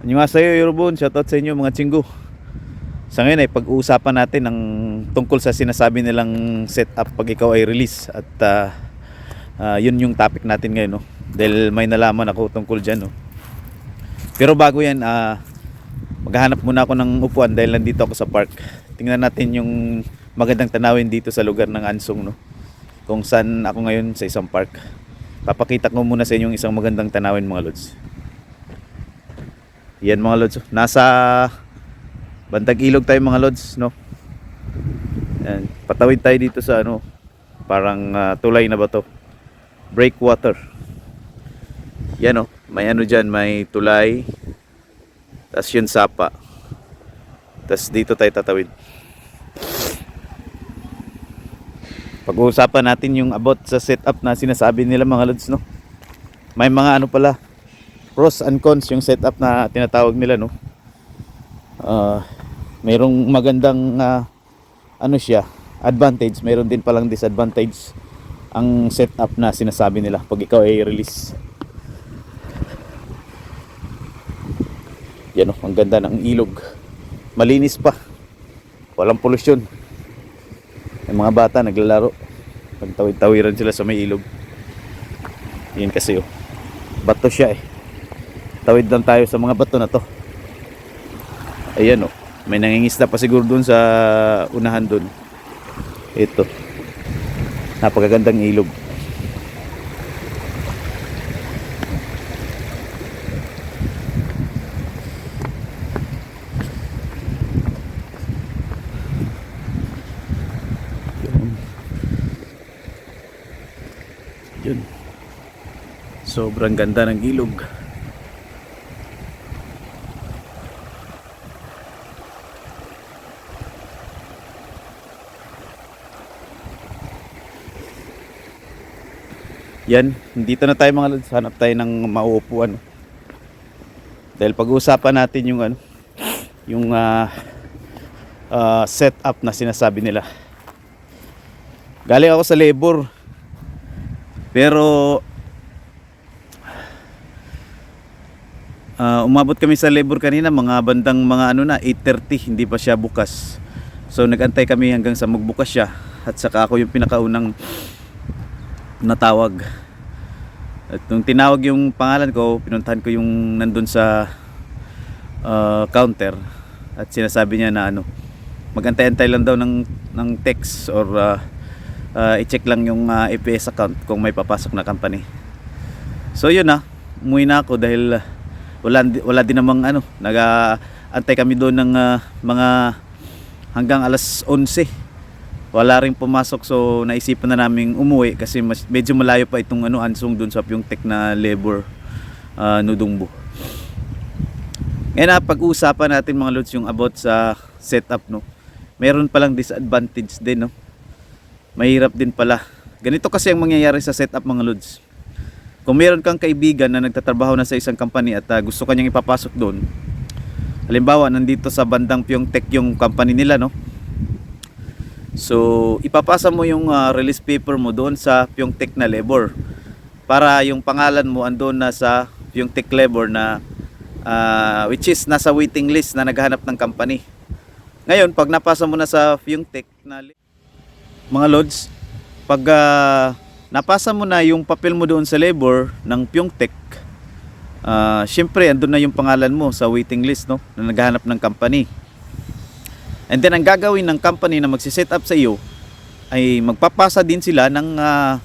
Annyeonghaseyo Yorobun, shoutout sa inyo mga chinggo. Sa ngayon ay pag-uusapan natin ang tungkol sa sinasabi nilang setup pag ikaw ay release at ah, ah, yun yung topic natin ngayon no. Dahil may nalaman ako tungkol diyan no. Pero bago yan ah, maghahanap muna ako ng upuan dahil nandito ako sa park. Tingnan natin yung magandang tanawin dito sa lugar ng Ansong no. Kung saan ako ngayon sa isang park. Papakita ko muna sa inyo yung isang magandang tanawin mga lods. Yan mga lods. Nasa Bantag ilog tayo mga lods, no? Yan. Patawid tayo dito sa ano, parang ah, tulay na ba to? Breakwater. Yan oh, may ano dyan, may tulay. Tapos yun sapa. Tapos dito tayo tatawid. Pag-uusapan natin yung about sa setup na sinasabi nila mga lods, no? May mga ano pala, pros and cons yung setup na tinatawag nila, no? Ah, mayroong magandang ah, ano siya, advantage, mayroon din palang disadvantage ang setup na sinasabi nila pag ikaw ay release. Yan oh, ang ganda ng ilog. Malinis pa. Walang polusyon. Yung mga bata naglalaro. Nagtawid-tawiran sila sa may ilog. Yan kasi oh. Bato siya eh. Tawid lang tayo sa mga bato na to. Ayan oh. May nangingisda pa siguro dun sa unahan dun. Ito. Napakagandang ilog. Yun. Sobrang ganda ng ilog. Yan, dito na tayo mga lods. Hanap tayo ng mauupuan. Dahil pag-uusapan natin yung ano, yung ah, ah, setup na sinasabi nila. Galing ako sa labor. Pero ah, umabot kami sa labor kanina mga bandang mga ano na 8:30 hindi pa siya bukas. So nagantay kami hanggang sa magbukas siya at saka ako yung pinakaunang natawag. At nung tinawag yung pangalan ko, pinuntahan ko yung nandun sa uh, counter at sinasabi niya na ano, magantay-antay lang daw ng, ng text or uh, uh, i-check lang yung uh, EPS account kung may papasok na company. So yun na, umuwi na ako dahil uh, wala, wala din namang ano, nag-antay kami doon ng uh, mga hanggang alas 11 wala ring pumasok so naisipan na naming umuwi kasi mas, medyo malayo pa itong ano ansong dun sa Pyeongtaek na labor uh, Nudungbo. Ngayon pag-uusapan natin mga lods yung about sa setup no. Meron palang disadvantage din no. Mahirap din pala. Ganito kasi ang mangyayari sa setup mga lods. Kung meron kang kaibigan na nagtatrabaho na sa isang company at uh, gusto kanyang ipapasok doon. Halimbawa, nandito sa bandang Pyeongtaek yung company nila no So, ipapasa mo yung uh, release paper mo doon sa Pyeongtaek na labor para yung pangalan mo andun na sa Pyeongtaek labor na uh, which is nasa waiting list na naghahanap ng company. Ngayon, pag napasa mo na sa Pyeongtaek na mga lods, pag uh, napasa mo na yung papel mo doon sa labor ng Pyeongtaek, uh, syempre andun na yung pangalan mo sa waiting list no na naghahanap ng company. And then ang gagawin ng company na magsiset up sa iyo ay magpapasa din sila ng ah,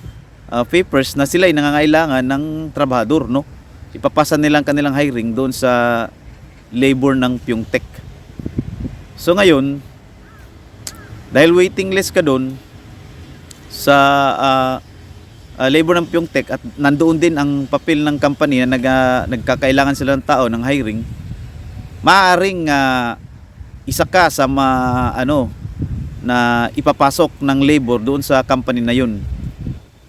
ah, papers na sila ay nangangailangan ng trabahador, no? Ipapasa nila ang kanilang hiring doon sa labor ng Pyeongtaek. So ngayon, dahil waiting list ka doon sa ah, ah, labor ng Pyeongtaek at nandoon din ang papel ng company na nag, ah, nagkakailangan sila ng tao ng hiring, maaaring ah, isa ka sa ma, ano na ipapasok ng labor doon sa company na yun.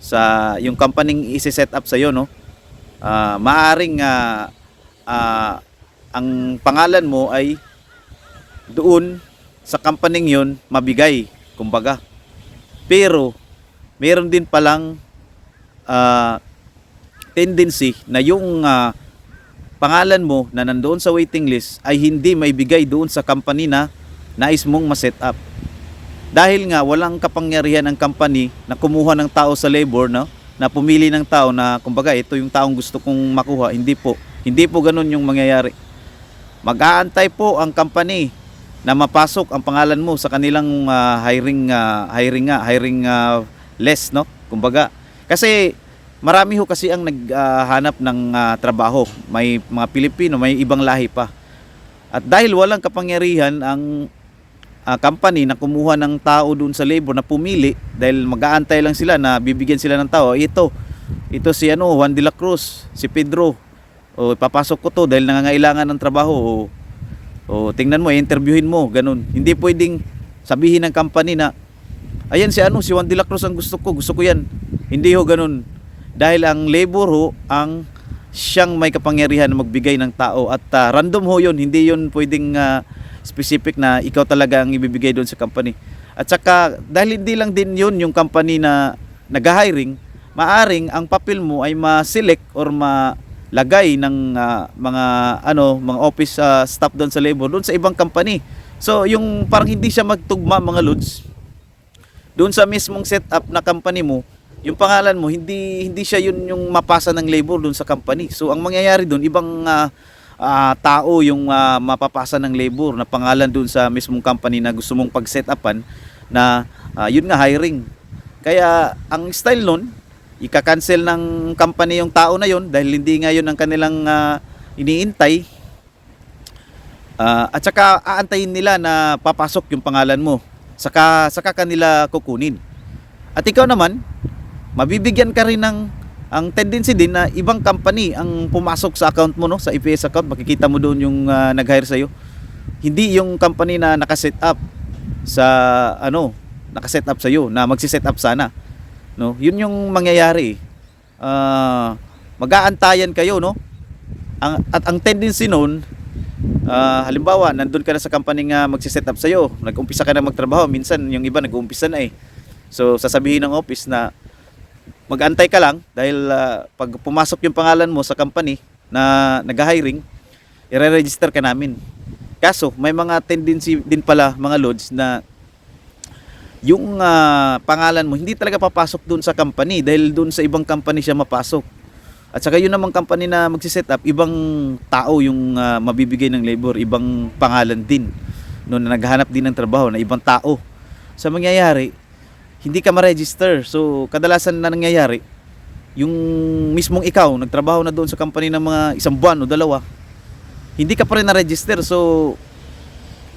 Sa yung company isi-set up sa iyo no? Ah, maaring ah, ah, ang pangalan mo ay doon sa company yun mabigay kumbaga. Pero meron din palang ah, tendency na yung ah, pangalan mo na nandoon sa waiting list ay hindi may bigay doon sa company na nais mong ma-set up. Dahil nga walang kapangyarihan ng company na kumuha ng tao sa labor no, na pumili ng tao na kumbaga ito yung taong gusto kong makuha, hindi po. Hindi po ganun yung mangyayari. Mag-aantay po ang company na mapasok ang pangalan mo sa kanilang ah, hiring ah, hiring nga, hiring ah, list no. Kumbaga kasi marami ho kasi ang naghanap ng ah, trabaho. May mga Pilipino, may ibang lahi pa. At dahil walang kapangyarihan ang ah, company na kumuha ng tao doon sa labor na pumili dahil mag-aantay lang sila na bibigyan sila ng tao. Ito, ito si ano, Juan de la Cruz, si Pedro. O papasok ko to dahil nangangailangan ng trabaho. O, o tingnan mo, interviewin mo, ganun. Hindi pwedeng sabihin ng company na ayan si ano, si Juan de la Cruz ang gusto ko, gusto ko yan. Hindi ho ganun. Dahil ang labor ho ang siyang may kapangyarihan magbigay ng tao at ah, random ho yun, hindi yun pwedeng ah, specific na ikaw talaga ang ibibigay doon sa company. At saka dahil hindi lang din yun yung company na nag-hiring, maaring ang papel mo ay ma-select or malagay ng ah, mga ano, mga office ah, staff doon sa labor doon sa ibang company. So yung parang hindi siya magtugma mga lods doon sa mismong setup na company mo, yung pangalan mo hindi hindi siya yun yung mapasa ng labor doon sa company. So ang mangyayari doon ibang ah, ah, tao yung ah, mapapasa ng labor na pangalan doon sa mismong company na gusto mong pag-setupan na ah, yun nga hiring. Kaya ang style nun, ika-cancel ng company yung tao na yun dahil hindi nga yun ang kanilang ah, iniintay. Ah, at saka aantayin nila na papasok yung pangalan mo. Saka saka kanila kukunin. At ikaw naman, mabibigyan ka rin ng ang tendency din na ibang company ang pumasok sa account mo no? Sa EPS account. Makikita mo doon yung ah, nag-hire sa hindi yung company na naka-set up sa ano naka-set up sa na magsi-set up sana no? Yun yung mangyayari Ah, mag-aantayan kayo no? Ang at ang tendency noon Ah, halimbawa, nandun ka na sa company nga magsiset up sa'yo, nag-umpisa ka na magtrabaho, minsan yung iba nag-uumpisa na eh. So, sasabihin ng office na mag-antay ka lang dahil ah, pag pumasok yung pangalan mo sa company na nag-hiring, i-register ka namin. Kaso, may mga tendency din pala mga loads na yung ah, pangalan mo hindi talaga papasok doon sa company dahil doon sa ibang company siya mapasok. At saka yun namang company na magsiset up, ibang tao yung ah, mabibigay ng labor, ibang pangalan din. No, na naghahanap din ng trabaho na ibang tao. Sa mangyayari, hindi ka ma-register. So, kadalasan na nangyayari, yung mismong ikaw, nagtrabaho na doon sa company ng mga isang buwan o dalawa, hindi ka pa rin na-register. So,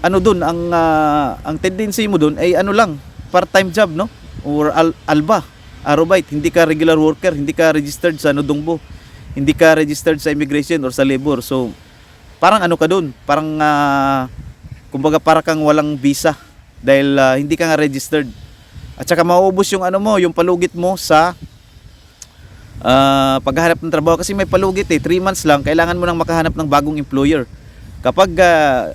ano doon, ang, ah, ang tendency mo doon ay ano lang, part-time job, no? Or al- alba, arobite, hindi ka regular worker, hindi ka registered sa Nodongbo, hindi ka registered sa immigration or sa labor. So, parang ano ka doon, parang ah, kumbaga para kang walang visa dahil ah, hindi ka nga registered. At saka mauubos yung ano mo, yung palugit mo sa ah, paghahanap ng trabaho kasi may palugit eh, 3 months lang, kailangan mo nang makahanap ng bagong employer. Kapag ah,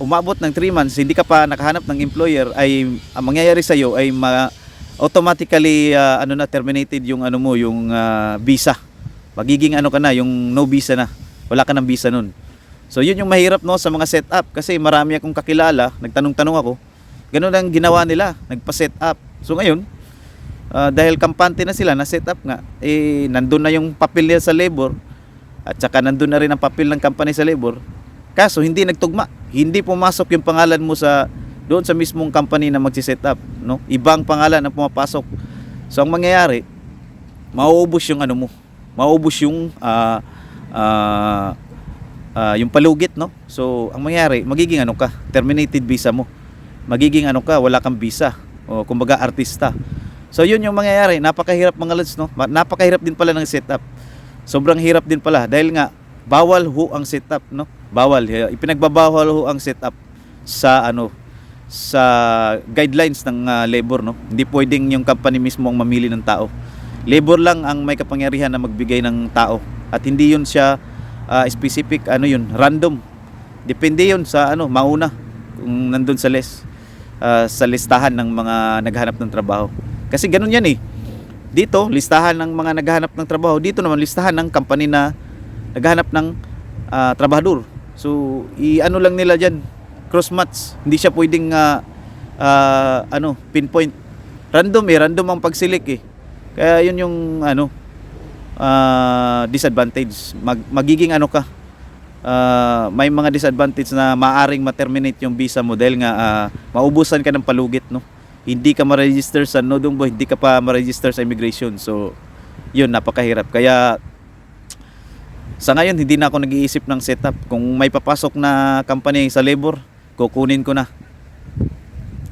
umabot ng 3 months, hindi ka pa nakahanap ng employer, ay ang mangyayari sa iyo ay ma- automatically ah, ano na terminated yung ano mo, yung ah, visa. Magiging ano ka na, yung no visa na. Wala ka ng visa nun. So yun yung mahirap no sa mga setup kasi marami akong kakilala, nagtanong-tanong ako. Ganun ang ginawa nila, nagpa-set up. So ngayon, ah, dahil kampante na sila na set up nga, eh nandun na yung papel nila sa labor at saka nandun na rin ang papel ng company sa labor. Kaso hindi nagtugma, hindi pumasok yung pangalan mo sa doon sa mismong company na magsi-set up, no? Ibang pangalan ang pumapasok. So ang mangyayari, mauubos yung ano mo, mauubos yung ah ah, ah, yung palugit, no? So ang mangyayari, magiging ano ka, terminated visa mo. Magiging ano ka, wala kang visa. O kumbaga artista. So yun yung mangyayari, napakahirap mga lads, no? Napakahirap din pala ng setup. Sobrang hirap din pala dahil nga bawal ho ang setup, no? Bawal. Ipinagbabawal ho ang setup sa ano sa guidelines ng ah, labor, no? Hindi pwedeng yung company mismo ang mamili ng tao. Labor lang ang may kapangyarihan na magbigay ng tao at hindi yun siya ah, specific ano yun, random. Depende yun sa ano, mauna kung nandun sa list ah, sa listahan ng mga naghanap ng trabaho. Kasi ganun yan eh. Dito, listahan ng mga naghahanap ng trabaho. Dito naman, listahan ng company na naghahanap ng ah, trabahador. So, i-ano lang nila diyan, cross match. Hindi siya pwedeng ah, ah, ano, pinpoint. Random eh, random ang pagsilik eh. Kaya yun yung ano, ah, disadvantage. Mag, magiging ano ka, ah, may mga disadvantage na maaring ma-terminate yung visa mo dahil nga ah, maubusan ka ng palugit, no? Hindi ka ma-register sa Nodong hindi ka pa ma-register sa immigration. So, yun, napakahirap. Kaya, sa ngayon, hindi na ako nag-iisip ng setup. Kung may papasok na company sa labor, kukunin ko na.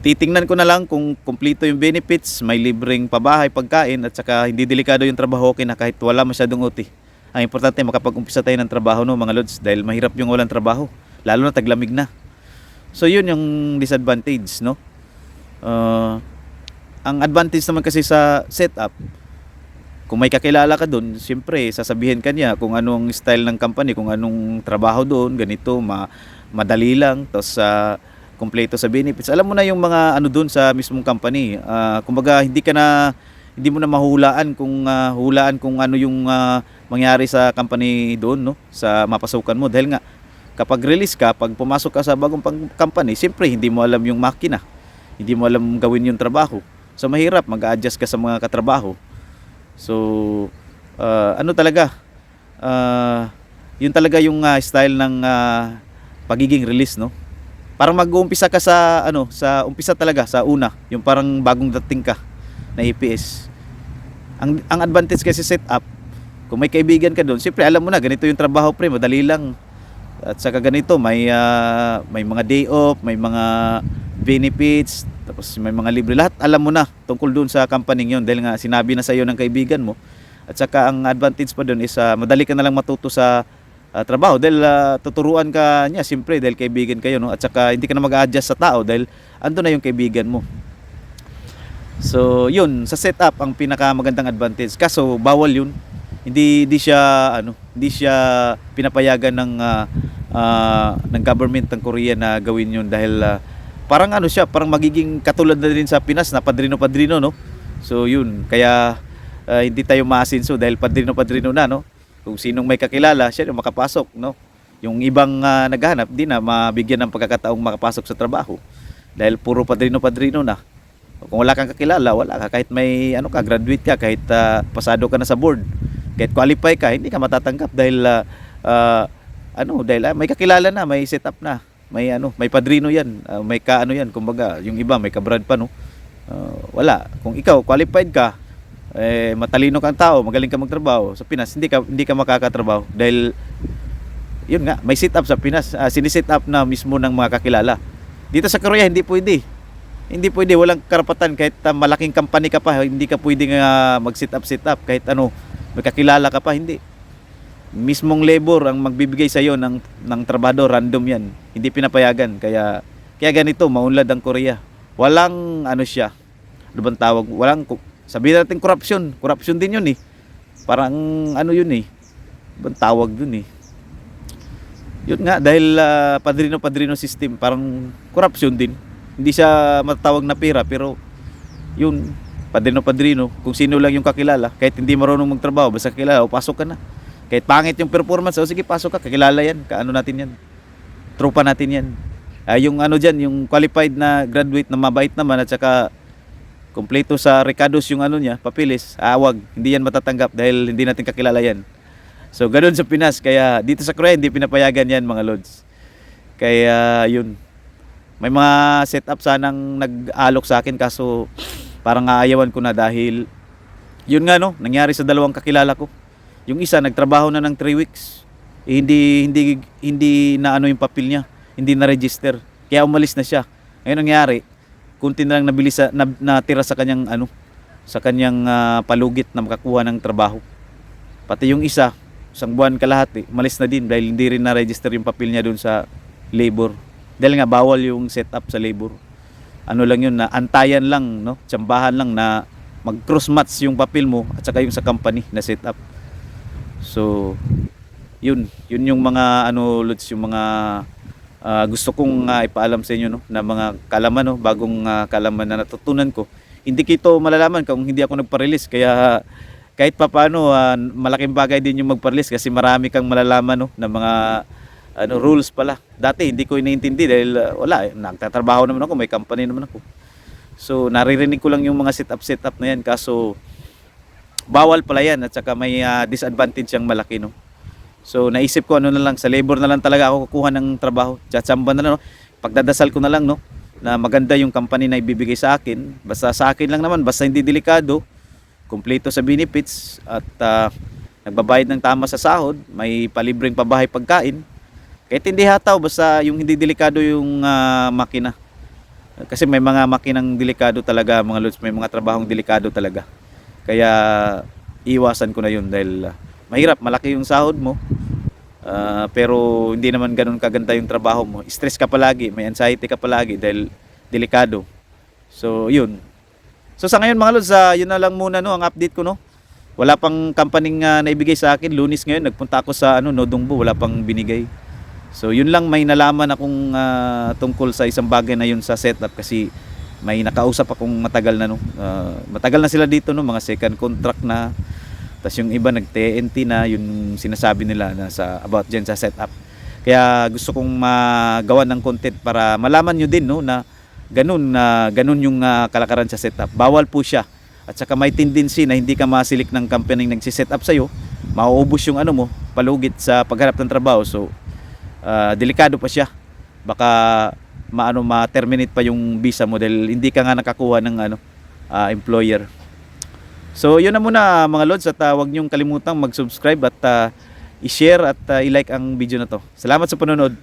Titingnan ko na lang kung kumpleto yung benefits, may libreng pabahay, pagkain, at saka hindi delikado yung trabaho, okay na kahit wala masyadong uti. Ang importante, makapag-umpisa tayo ng trabaho, no, mga lods, dahil mahirap yung walang trabaho. Lalo na taglamig na. So, yun yung disadvantage, no? Uh, ang advantage naman kasi sa setup, kung may kakilala ka doon, siyempre sasabihin ka niya kung anong style ng company, kung anong trabaho doon, ganito, ma madali lang, tapos sa kompleto sa benefits. Alam mo na yung mga ano doon sa mismong company. Ah, kumbaga hindi ka na hindi mo na mahulaan kung ah, hulaan kung ano yung ah, mangyari sa company doon, no? Sa mapasukan mo dahil nga kapag release ka, pag pumasok ka sa bagong company, siyempre hindi mo alam yung makina. Hindi mo alam gawin yung trabaho. So mahirap mag-adjust ka sa mga katrabaho. So, uh, ano talaga? Uh, yun talaga yung uh, style ng uh, pagiging release, no? Parang mag-uumpisa ka sa ano, sa umpisa talaga sa una, yung parang bagong dating ka na EPS. Ang ang advantage kasi setup, kung may kaibigan ka doon, siyempre alam mo na ganito yung trabaho pre, madali lang. At saka ganito, may ah, may mga day off, may mga benefits, tapos may mga libre. Lahat alam mo na tungkol doon sa company yon dahil nga sinabi na sa iyo ng kaibigan mo. At saka ang advantage pa doon is ah, madali ka na lang matuto sa ah, trabaho dahil ah, tuturuan ka niya siyempre dahil kaibigan kayo no at saka hindi ka na mag-adjust sa tao dahil ando na yung kaibigan mo. So, yun, sa setup ang pinakamagandang advantage. Kaso bawal yun. Hindi hindi siya ano, hindi siya pinapayagan ng ah, ah, ng government ng Korea na gawin yun dahil ah, parang ano siya, parang magiging katulad na din sa Pinas na padrino-padrino, no? So, yun, kaya ah, hindi tayo maasinso dahil padrino-padrino na, no? Kung sinong may kakilala, siya yung makapasok, no? Yung ibang ah, naghahanap, di na mabigyan ng pagkakataong makapasok sa trabaho dahil puro padrino-padrino na. Kung wala kang kakilala, wala ka. Kahit may ano ka, graduate ka, kahit ah, pasado ka na sa board, kahit qualify ka, hindi ka matatanggap dahil ah, ah, ano, dahil ah, may kakilala na, may setup na, may ano, may padrino 'yan, ah, may kaano 'yan, kumbaga, yung iba may kabrad pa no. Ah, wala. Kung ikaw qualified ka, eh matalino kang tao, magaling ka magtrabaho sa Pinas, hindi ka hindi ka makakatrabaho dahil yun nga, may sit up sa Pinas, uh, sinisit up na mismo ng mga kakilala. Dito sa Korea hindi pwede. Hindi pwede, walang karapatan kahit uh, malaking company ka pa, hindi ka pwedeng uh, mag-sit up, sit up kahit ano, may kakilala ka pa, hindi. Mismong labor ang magbibigay sa iyo ng ng trabaho, random 'yan. Hindi pinapayagan kaya kaya ganito, maunlad ang Korea. Walang ano siya. Ano bang tawag? Walang sabihin natin corruption. Corruption din 'yun eh. Parang ano 'yun eh. Bang tawag dun eh. Yun nga dahil ah, padrino-padrino system, parang corruption din. Hindi siya matatawag na pera pero yun padrino-padrino kung sino lang yung kakilala kahit hindi marunong magtrabaho basta kakilala o pasok ka na. Kahit pangit yung performance o sige pasok ka kakilala yan kaano natin yan? Tropa natin yan. Ah, yung ano dyan yung qualified na graduate na mabait naman at saka kompleto sa recados yung ano niya papilis awag hindi yan matatanggap dahil hindi natin kakilala yan. So ganun sa Pinas kaya dito sa Korea hindi pinapayagan yan mga lods kaya yun. May mga setup sanang nag-alok sa akin kaso parang aayawan ko na dahil yun nga no, nangyari sa dalawang kakilala ko. Yung isa nagtrabaho na ng 3 weeks. Eh, hindi hindi hindi na ano yung papel niya, hindi na register. Kaya umalis na siya. Ngayon nangyari, kunti na lang nabili sa na, natira sa kanyang ano, sa kanyang ah, palugit na makakuha ng trabaho. Pati yung isa, isang buwan kalahati, umalis na din dahil hindi rin na-register yung papel niya doon sa labor. Dahil nga bawal yung setup sa labor. Ano lang yun na antayan lang, no? Tsambahan lang na mag-cross match yung papel mo at saka yung sa company na setup. So, yun, yun yung mga ano lods yung mga ah, gusto kong ah, ipaalam sa inyo no na mga kalaman no bagong ah, kalaman na natutunan ko. Hindi kito malalaman kung hindi ako nagpa-release kaya kahit papaano ah, malaking bagay din yung magparlis kasi marami kang malalaman no ng mga ano rules pala. Dati hindi ko iniintindi dahil ah, wala eh, nagtatrabaho naman ako, may company naman ako. So naririnig ko lang yung mga setup setup na yan kaso bawal pala yan at saka may ah, disadvantage yung malaki no. So naisip ko ano na lang sa labor na lang talaga ako kukuha ng trabaho. Tsatsamba na lang no. Pagdadasal ko na lang no na maganda yung company na ibibigay sa akin. Basta sa akin lang naman, basta hindi delikado, kumpleto sa benefits at ah, nagbabayad ng tama sa sahod, may palibreng pabahay pagkain. Kahit hindi hataw, basta yung hindi delikado yung ah, makina. Kasi may mga makinang delikado talaga, mga lods, may mga trabahong delikado talaga. Kaya iwasan ko na yun dahil ah, mahirap, malaki yung sahod mo. Ah, pero hindi naman ganun kaganda yung trabaho mo. Stress ka palagi, may anxiety ka palagi dahil delikado. So, yun. So sa ngayon mga lods, ah, yun na lang muna no ang update ko no. Wala pang kampaning ah, naibigay sa akin. Lunis ngayon, nagpunta ako sa ano Nodongbo, wala pang binigay. So yun lang may nalaman akong ah, tungkol sa isang bagay na yun sa setup kasi may nakausap akong matagal na no. Ah, matagal na sila dito no, mga second contract na. Tapos yung iba nag-TNT na yung sinasabi nila na sa about dyan sa setup. Kaya gusto kong magawa ng content para malaman nyo din no na ganun na ganun yung ah, kalakaran sa setup. Bawal po siya. At saka may tendency na hindi ka masilik ng company na nagsiset up sa'yo, mauubos yung ano mo, palugit sa pagharap ng trabaho. So, ah, delikado pa siya. Baka maano ma-terminate pa yung visa mo dahil hindi ka nga nakakuha ng ano ah, employer. So, yun na muna mga lods at ah, huwag niyong kalimutang mag-subscribe at ah, i-share at ah, i-like ang video na to. Salamat sa panonood.